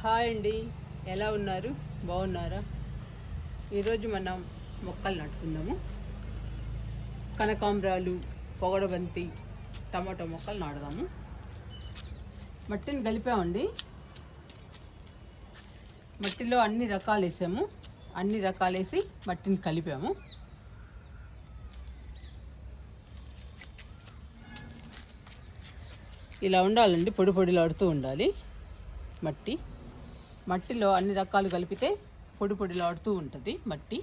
Hi అండి. ఎలా ఉన్నారు? బాగున్నారా? ఈరోజు మనం మొక్కలు నాటుకుందాము. కనకాంబరాలు పొగడబంతి టమాటో మొక్కలు నాటుదాము. మట్టిని కలిపామండి. మట్టిలో అన్ని రకాలు వేసాము. అన్ని రకాలు వేసి మట్టిని కలిపాము. ఇలా ఉండాలండి. పొడి పొడిలాడుతూ ఉండాలి మట్టి. మట్టిలో అన్ని రకాలు కలిపితే పొడి పొడిలాడుతూ ఉంటుంది మట్టి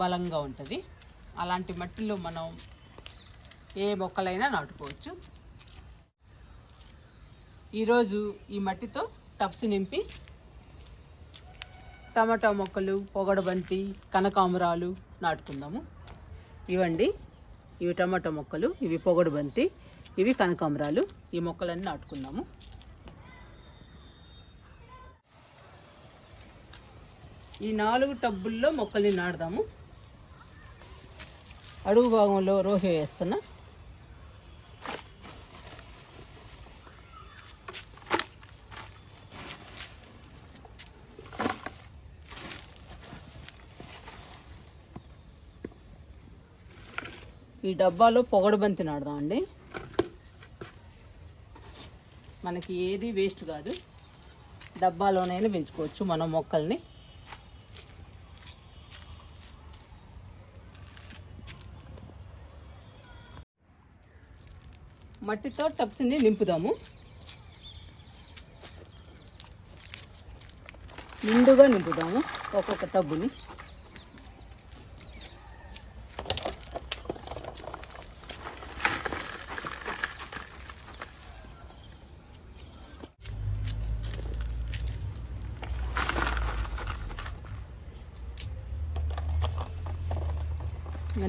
బలంగా ఉంటుంది. అలాంటి మట్టిలో మనం ఏ మొక్కలైనా నాటుకోవచ్చు. ఈరోజు ఈ మట్టితో టప్స్ నింపి టమాటా మొక్కలు పొగడబంతి కనకాంబరాలు నాటుకుందాము. ఇవండి ఇవి టమాటా మొక్కలు ఇవి పొగడబంతి ఇవి కనకాంబరాలు ఈ మొక్కలన్నీ నాటుకుందాము. ఈ నాలుగు టబ్బుల్లో మొక్కల్ని నాటుదాము. అడుగు భాగంలో రోహి వేస్తున్నా. ఈ డబ్బాలో పొగడబంతి నాడదామండి మనకి ఏది వేస్ట్ కాదు. డబ్బాలోనైనా పెంచుకోవచ్చు మనం మొక్కల్ని. మట్టితో టబ్స్ని నింపుదాము. నిండుగా నింపుదాము ఒక్కొక్క టబ్బుని.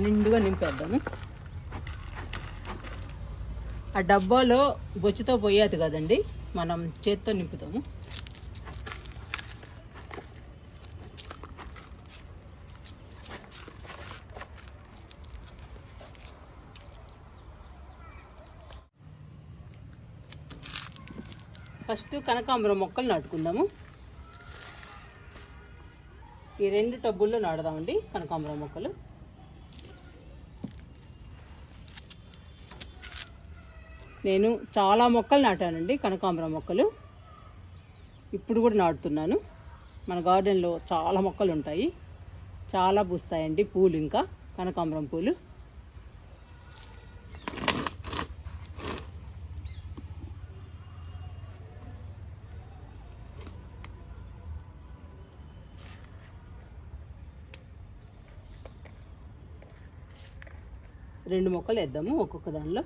నిండుగా నింపేద్దాము. ఆ డబ్బాలో బొచ్చుతో పోయేది కదండి. మనం చేత్తో నింపుతాము. ఫస్ట్ కనకాంబరం మొక్కలు నాటుకుందాము. ఈ రెండు టబ్బుల్లో నాటుదామండి కనకాంబరం మొక్కలు. నేను చాలా మొక్కలు నాటానండి కనకాంబర మొక్కలు. ఇప్పుడు కూడా నాటుతున్నాను. మన గార్డెన్లో చాలా మొక్కలు ఉంటాయి. చాలా పూస్తాయండి పూలు ఇంకా కనకాంబరం పూలు. రెండు మొక్కలు వేద్దాము ఒక్కొక్క దానిలో.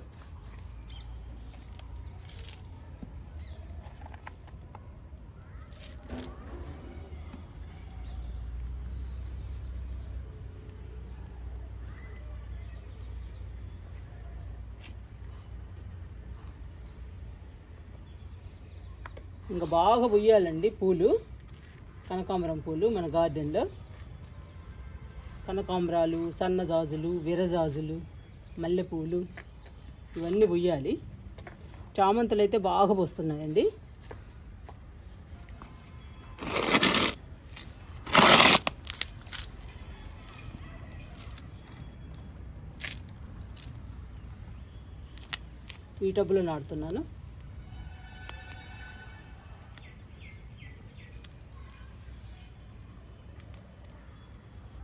ఇంకా బాగా పొయ్యాలండి పూలు. కనకాంబరం పూలు మన గార్డెన్లో. కనకాంబరాలు సన్నజాజులు విరజాజులు మల్లెపూలు ఇవన్నీ పొయ్యాలి చామంతులు అయితే బాగా పోస్తున్నాయండి. ఈ టబ్బులో నాటుతున్నాను.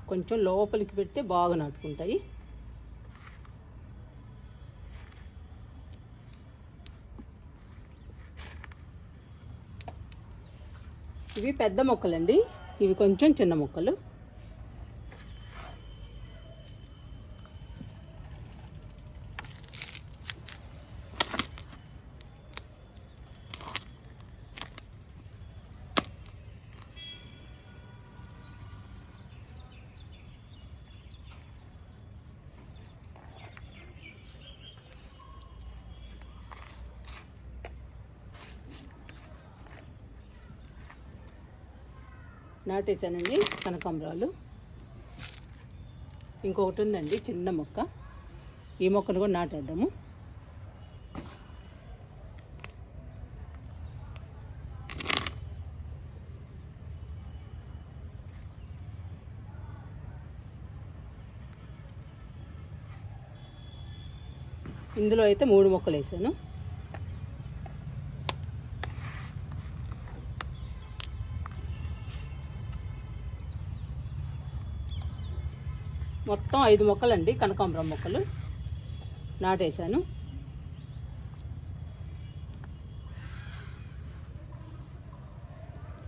కొంచెం లోపలికి పెడితే బాగా నాటుకుంటాయి. ఇవి పెద్ద మొక్కలండి. ఇవి కొంచెం చిన్న మొక్కలు. నాటేశానండి కనకాంబరాలు. ఇంకొకటి ఉందండి చిన్న మొక్క. ఈ మొక్కను కూడా నాటేద్దాము. ఇందులో అయితే మూడు మొక్కలు వేసాను. మొత్తం ఐదు మొక్కలండి కనకాంబరం మొక్కలు. నాటేశాను.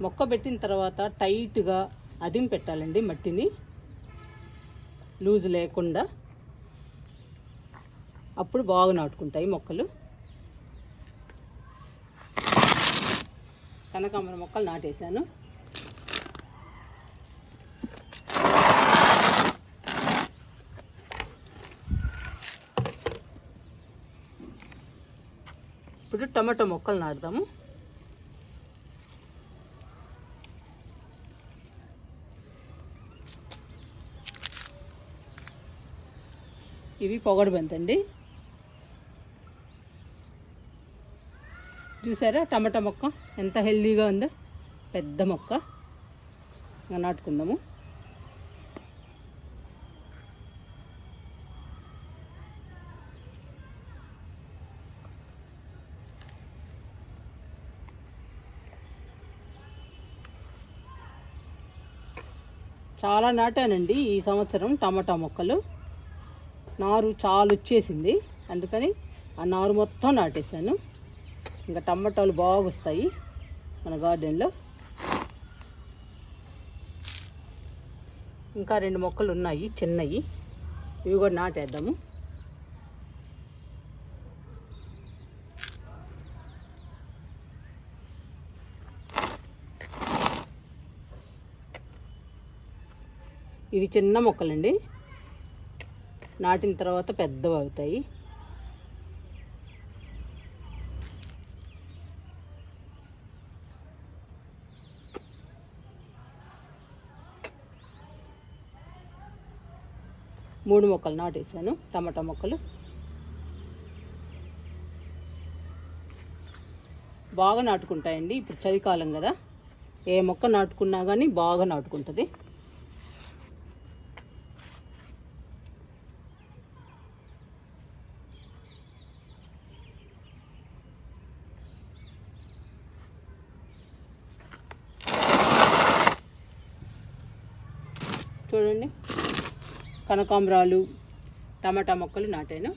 మొక్క పెట్టిన తర్వాత టైట్గా అదిం పెట్టాలండి మట్టిని. లూజ్ లేకుండా. అప్పుడు బాగా నాటుకుంటాయి మొక్కలు. కనకాంబరం మొక్కలు నాటేశాను. ఇప్పుడు టమాటో మొక్కలు నాటుదాము. ఇవి పొగడు బంతండి. చూసారా టమాటా మొక్క ఎంత హెల్దీగా ఉందో? పెద్ద మొక్క. ఇంకా నాటుకుందాము. చాలా నాటానండి ఈ సంవత్సరం టమాటా మొక్కలు. నారు చాలా వచ్చేసింది. అందుకని ఆ నారు మొత్తం నాటేశాను. ఇంకా టమాటాలు బాగా వస్తాయి మన గార్డెన్లో. ఇంకా రెండు మొక్కలు ఉన్నాయి చిన్నవి ఇవి కూడా నాటేద్దాము. ఇవి చిన్న మొక్కలండి. నాటిన తర్వాత పెద్దవి అవుతాయి. మూడు మొక్కలు నాటేసాను టమాటా మొక్కలు. బాగా నాటుకుంటాయండి ఇప్పుడు చలికాలం కదా. ఏ మొక్క నాటుకున్నా కానీ బాగా నాటుకుంటుంది. కనకాంబరాలు టమాటా మొక్కలు నాటాను.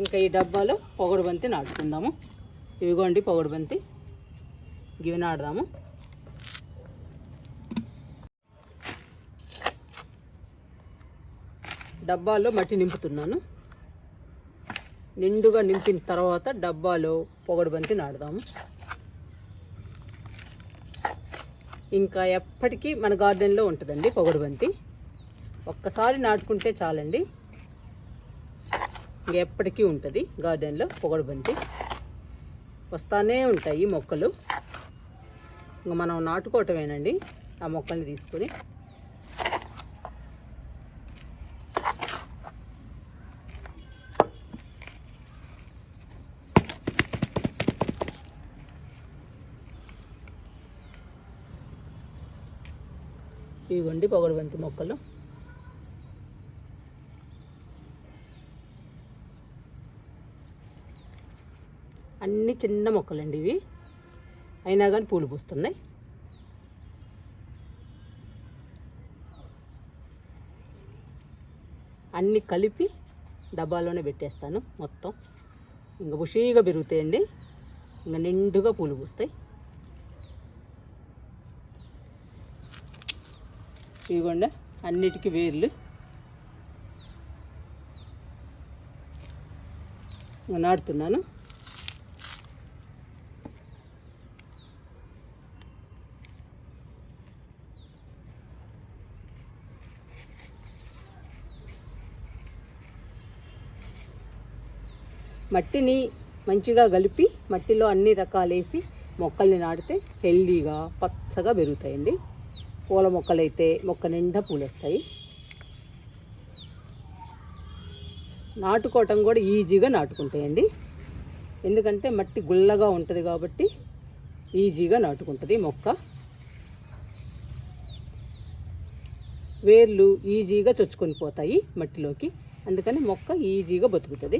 ఇంకా ఈ డబ్బాలో పొగడుబంతి నాటుకుందాము. ఇవిగోండి పొగడుబంతి. గివి ఇవి నాడదాము డబ్బాలో మట్టి నింపుతున్నాను. నిండుగా నింపిన తర్వాత డబ్బాలో పొగడుబంతి నాడదాము ఇంకా ఎప్పటికీ మన గార్డెన్లో ఉంటుందండి పొగడు బంతి ఒక్కసారి నాటుకుంటే చాలండి. ఇంకా ఎప్పటికీ ఉంటుంది గార్డెన్లో పొగడు బంతి వస్తానే ఉంటాయి మొక్కలు. ఇంకా మనం నాటుకోవటమేనండి. ఆ మొక్కల్ని తీసుకొని ఇవిగోండి పొగడు బంతి మొక్కలు. అన్ని చిన్న మొక్కలండి ఇవి. అయినా కానీ పూలు పూస్తున్నాయి. అన్ని కలిపి డబ్బాలోనే పెట్టేస్తాను మొత్తం. ఇంకా బుషీగా పెరుగుతాయండి. ఇంకా నిండుగా పూలు పూస్తాయి. ఇవ్వండి అన్నిటికీ వేర్లు. నాడుతున్నాను నాటుతున్నాను మట్టిని మంచిగా కలిపి మట్టిలో అన్ని రకాలేసి మొక్కల్ని నాటితే హెల్దీగా పచ్చగా పెరుగుతాయండి. పూల మొక్కలైతే మొక్క నిండా పూలు వస్తాయి నాటుకోవటం కూడా ఈజీగా నాటుకుంటాయండి. ఎందుకంటే మట్టి గుల్లగా ఉంటుంది కాబట్టి ఈజీగా నాటుకుంటుంది మొక్క. వేర్లు ఈజీగా చొచ్చుకొని పోతాయి మట్టిలోకి. అందుకని మొక్క ఈజీగా బతుకుతుంది.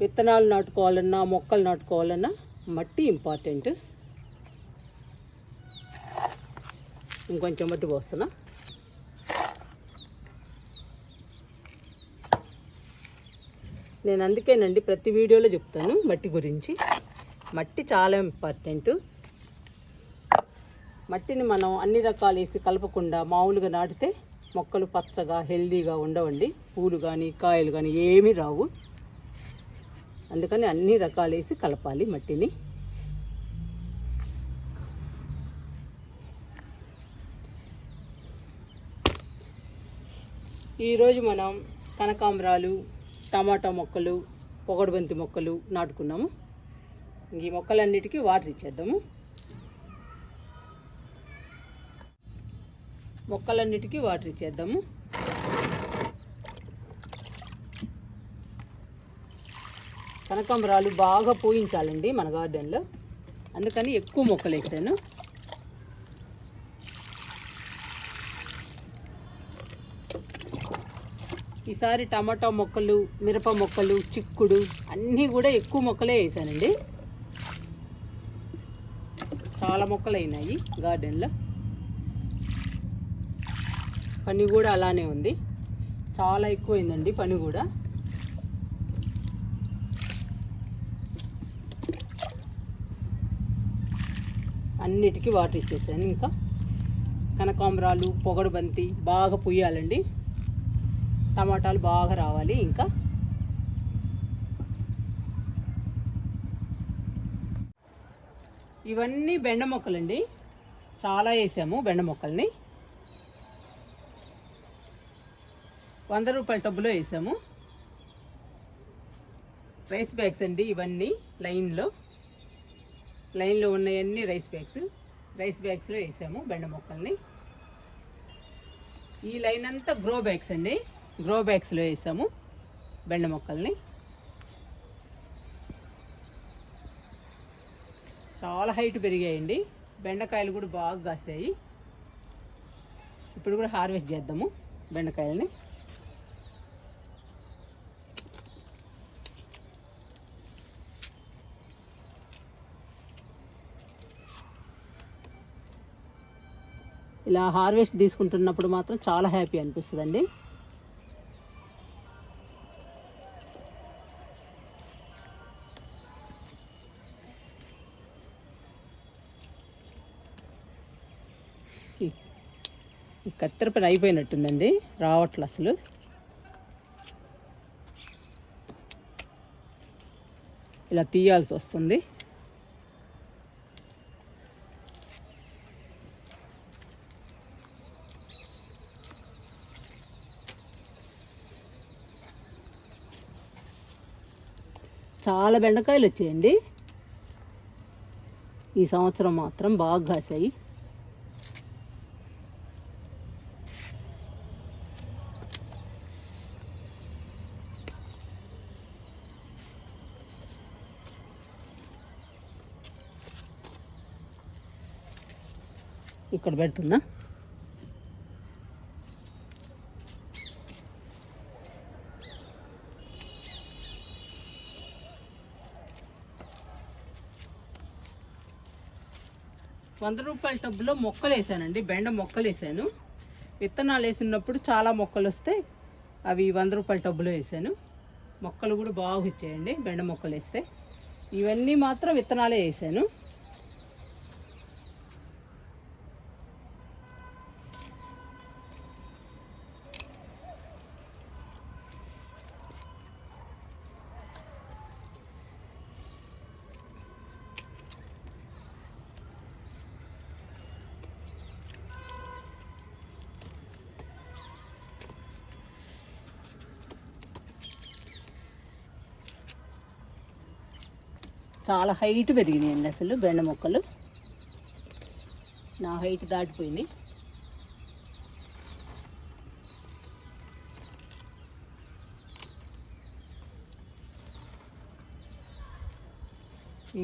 విత్తనాలు నాటుకోవాలన్నా మొక్కలు నాటుకోవాలన్నా మట్టి ఇంపార్టెంట్. ఇంకొంచెం మట్టి పోస్తున్నా. నేను అందుకేనండి ప్రతి వీడియోలో చెప్తాను మట్టి గురించి. మట్టి చాలా ఇంపార్టెంట్. మట్టిని మనం అన్ని రకాలు వేసి కలపకుండా మామూలుగా నాటితే మొక్కలు పచ్చగా హెల్దీగా ఉండవండి. పూలు కానీ కాయలు కానీ ఏమీ రావు. అందుకని అన్ని రకాలు వేసి కలపాలి మట్టిని. ఈరోజు మనం కనకాంబరాలు టమాటా మొక్కలు పొగడబంతి మొక్కలు నాటుకున్నాము. ఈ మొక్కలన్నిటికీ వాటర్ ఇచ్చేద్దాము. మొక్కలన్నిటికీ వాటర్ ఇచ్చేద్దాము. కనకాంబరాలు బాగా పూయించాలండి మన గార్డెన్లో. అందుకని ఎక్కువ మొక్కలు వేసాను. ఈసారి టమాటా మొక్కలు మిరప మొక్కలు చిక్కుడు అన్నీ కూడా ఎక్కువ మొక్కలే వేసానండి. చాలా మొక్కలు అయినాయి గార్డెన్లో. పని కూడా అలానే ఉంది. చాలా ఎక్కువైందండి పని కూడా. అన్నిటికీ వాటర్ ఇచ్చేసాను ఇంకా. కనకాంబరాలు పొగడు బంతి బాగా పుయ్యాలండి. టమాటాలు బాగా రావాలి ఇంకా. ఇవన్నీ బెండ మొక్కలండి. చాలా వేసాము బెండ మొక్కల్ని. వంద రూపాయల టబ్బులో వేసాము. రైస్ బ్యాగ్స్ అండి ఇవన్నీ లైన్లో. లైన్లో ఉన్నాయన్నీ రైస్ బ్యాగ్స్. రైస్ బ్యాగ్స్లో వేసాము బెండ మొక్కల్ని. ఈ లైన్ అంతా గ్రో బ్యాగ్స్ అండి. గ్రో బ్యాగ్స్లో వేసాము. బెండ మొక్కల్ని. చాలా హైట్ పెరిగాయండి. బెండకాయలు కూడా బాగా కాసాయి. ఇప్పుడు కూడా హార్వెస్ట్ చేద్దాము బెండకాయలని. ఇలా హార్వెస్ట్ తీసుకుంటున్నప్పుడు మాత్రం చాలా హ్యాపీ అనిపిస్తుందండి. ఈ కత్తెర పని అయిపోయినట్టుందండి. రావట్లు అసలు. ఇలా తీయాల్సి వస్తుంది. చాలా బెండకాయలు వచ్చాయండి. ఈ సంవత్సరం మాత్రం బాగా కాసాయి. ఇక్కడ పెడుతున్నా. వంద రూపాయల టబ్బులో మొక్కలు వేసానండి బెండ మొక్కలు వేసాను. విత్తనాలు వేసినప్పుడు చాలా మొక్కలు వస్తే అవి వంద రూపాయల టబ్బులో వేసాను. మొక్కలు కూడా బాగా ఇచ్చేయండి బెండ మొక్కలు వేస్తే. ఇవన్నీ మాత్రం విత్తనాలే వేసాను. చాలా హైట్ పెరిగినాయండి అసలు బెండ మొక్కలు. నా హైట్ దాటిపోయింది.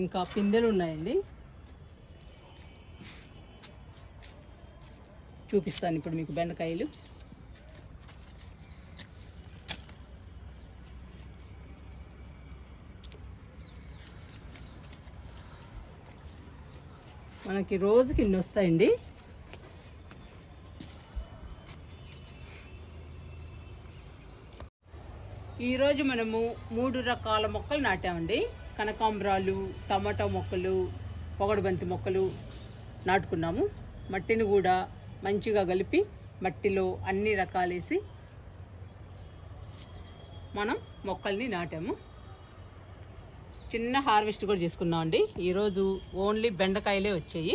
ఇంకా పిందెలు ఉన్నాయండి. చూపిస్తాను ఇప్పుడు మీకు బెండకాయలు. మనకి రోజుకి ఇన్ని వస్తాయండి. ఈరోజు మనము మూడు రకాల మొక్కలు నాటామండి. కనకాంబరాలు టమాటా మొక్కలు పొగడబంతి మొక్కలు నాటుకున్నాము. మట్టిని కూడా మంచిగా కలిపి మట్టిలో అన్ని రకాలేసి మనం మొక్కల్ని నాటాము. చిన్న హార్వెస్ట్ కూడా చేసుకున్నామండి. ఈరోజు ఓన్లీ బెండకాయలే వచ్చాయి.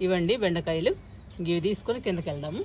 ఇవండి బెండకాయలు. ఇవి తీసుకొని కిందకి వెళ్దాము